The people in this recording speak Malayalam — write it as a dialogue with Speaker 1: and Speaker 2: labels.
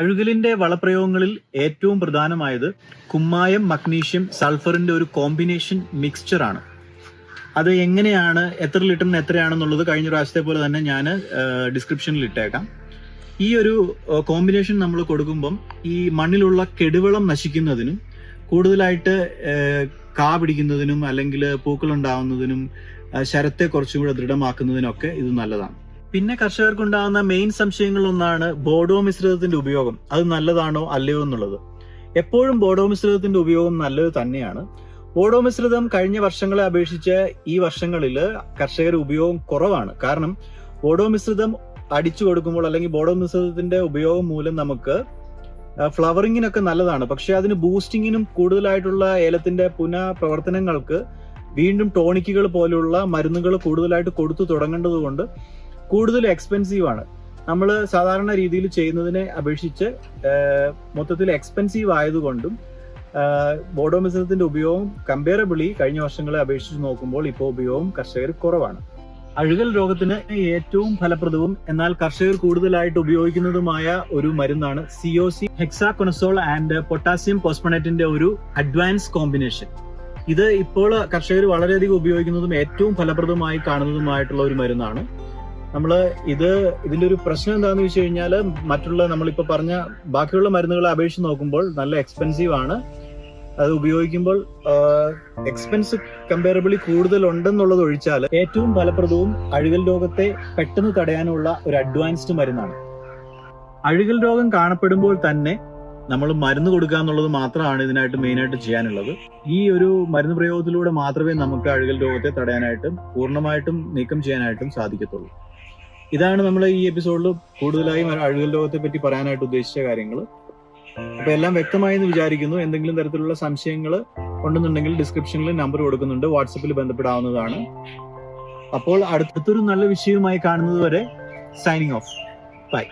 Speaker 1: അഴുകലിന്റെ വളപ്രയോഗങ്ങളിൽ ഏറ്റവും പ്രധാനമായത് കുമ്മായം മഗ്നീഷ്യം സൾഫറിന്റെ ഒരു കോമ്പിനേഷൻ മിക്സ്ചർ ആണ് അത് എങ്ങനെയാണ് എത്ര ലിറ്ററിന് എത്രയാണെന്നുള്ളത് കഴിഞ്ഞ പ്രാവശ്യത്തെ പോലെ തന്നെ ഞാൻ ഡിസ്ക്രിപ്ഷനിൽ ഇട്ടേക്കാം. ഈ ഒരു കോമ്പിനേഷൻ നമ്മൾ കൊടുക്കുമ്പം ഈ മണ്ണിലുള്ള കെടുവളം നശിക്കുന്നതിനും കൂടുതലായിട്ട് കാ പിടിക്കുന്നതിനും അല്ലെങ്കിൽ പൂക്കൾ ഉണ്ടാവുന്നതിനും ശരത്തെ കുറച്ചും കൂടെ ദൃഢമാക്കുന്നതിനൊക്കെ ഇത് നല്ലതാണ്. പിന്നെ കർഷകർക്കുണ്ടാകുന്ന മെയിൻ സംശയങ്ങളിലൊന്നാണ് ബോഡോ മിശ്രിതത്തിന്റെ ഉപയോഗം. അത് നല്ലതാണോ അല്ലയോ എന്നുള്ളത്. എപ്പോഴും ബോഡോ മിശ്രിതത്തിന്റെ ഉപയോഗം നല്ലത് തന്നെയാണ്. ബോഡോ മിശ്രിതം കഴിഞ്ഞ വർഷങ്ങളെ അപേക്ഷിച്ച് ഈ വർഷങ്ങളിൽ കർഷകർ ഉപയോഗം കുറവാണ്. കാരണം ബോഡോ മിശ്രിതം അടിച്ചു കൊടുക്കുമ്പോൾ അല്ലെങ്കിൽ ബോഡോ മിശ്രിതത്തിന്റെ ഉപയോഗം മൂലം നമുക്ക് ഫ്ലവറിങ്ങിനൊക്കെ നല്ലതാണ്. പക്ഷെ അതിന് ബൂസ്റ്റിങ്ങിനും കൂടുതലായിട്ടുള്ള ഏലത്തിന്റെ പുനഃപ്രവർത്തനങ്ങൾക്ക് വീണ്ടും ടോണിക്കുകൾ പോലുള്ള മരുന്നുകൾ കൂടുതലായിട്ട് കൊടുത്തു തുടങ്ങേണ്ടതുകൊണ്ട് കൂടുതൽ എക്സ്പെൻസീവ് ആണ്. നമ്മൾ സാധാരണ രീതിയിൽ ചെയ്യുന്നതിനെ അപേക്ഷിച്ച് മൊത്തത്തിൽ എക്സ്പെൻസീവ് ആയതുകൊണ്ടും ബോഡോ മിശ്രിതത്തിന്റെ ഉപയോഗം കമ്പയറബിളി കഴിഞ്ഞ വർഷങ്ങളെ അപേക്ഷിച്ച് നോക്കുമ്പോൾ ഇപ്പോൾ ഉപയോഗം കർഷകർ കുറവാണ്. അഴുകൽ രോഗത്തിന് ഏറ്റവും ഫലപ്രദവും എന്നാൽ കർഷകർ കൂടുതലായിട്ട് ഉപയോഗിക്കുന്നതുമായ ഒരു മരുന്നാണ് സിഒസി ഹെക്സാകൊണസോൾ ആൻഡ് പൊട്ടാസ്യം പോസ്പണേറ്റിന്റെ ഒരു അഡ്വാൻസ് കോമ്പിനേഷൻ ഇത് ഇപ്പോൾ കർഷകർ വളരെയധികം ഉപയോഗിക്കുന്നതും ഏറ്റവും ഫലപ്രദമായി കാണുന്നതുമായിട്ടുള്ള ഒരു മരുന്നാണ്. നമ്മൾ ഇത് ഇതിന്റെ ഒരു പ്രശ്നം എന്താണെന്ന് വെച്ച് കഴിഞ്ഞാൽ മറ്റുള്ള നമ്മളിപ്പോ പറഞ്ഞ ബാക്കിയുള്ള മരുന്നുകളെ അപേക്ഷിച്ച് നോക്കുമ്പോൾ നല്ല എക്സ്പെൻസീവ് ആണ്. അത് ഉപയോഗിക്കുമ്പോൾ എക്സ്പെൻസ് കമ്പയറബിളി കൂടുതൽ ഉണ്ടെന്നുള്ളത് ഒഴിച്ചാൽ ഏറ്റവും ഫലപ്രദവും അഴുകൽ രോഗത്തെ പെട്ടെന്ന് തടയാനുള്ള ഒരു അഡ്വാൻസ്ഡ് മരുന്നാണ്. അഴുകൽ രോഗം കാണപ്പെടുമ്പോൾ തന്നെ നമ്മൾ മരുന്ന് കൊടുക്കുക എന്നുള്ളത് മാത്രമാണ് ഇതിനായിട്ട് മെയിനായിട്ട് ചെയ്യാനുള്ളത്. ഈ ഒരു മരുന്ന് പ്രയോഗത്തിലൂടെ മാത്രമേ നമുക്ക് അഴുകൽ രോഗത്തെ തടയാനായിട്ടും പൂർണമായിട്ടും നീക്കം ചെയ്യാനായിട്ടും സാധിക്കത്തുള്ളൂ. ഇതാണ് നമ്മൾ ഈ എപ്പിസോഡിൽ കൂടുതലായും അഴുകൽ ലോകത്തെ പറ്റി പറയാനായിട്ട് ഉദ്ദേശിച്ച കാര്യങ്ങൾ അപ്പൊ എല്ലാം വ്യക്തമായി എന്ന് വിചാരിക്കുന്നു. എന്തെങ്കിലും തരത്തിലുള്ള സംശയങ്ങൾ ഉണ്ടെന്നുണ്ടെങ്കിൽ ഡിസ്ക്രിപ്ഷനിൽ നമ്പർ കൊടുക്കുന്നുണ്ട്. വാട്സപ്പിൽ ബന്ധപ്പെടാവുന്നതാണ്. അപ്പോൾ അടുത്തൊരു നല്ല വിഷയവുമായി കാണുന്നത് വരെ സൈനിങ് ഓഫ് ബൈ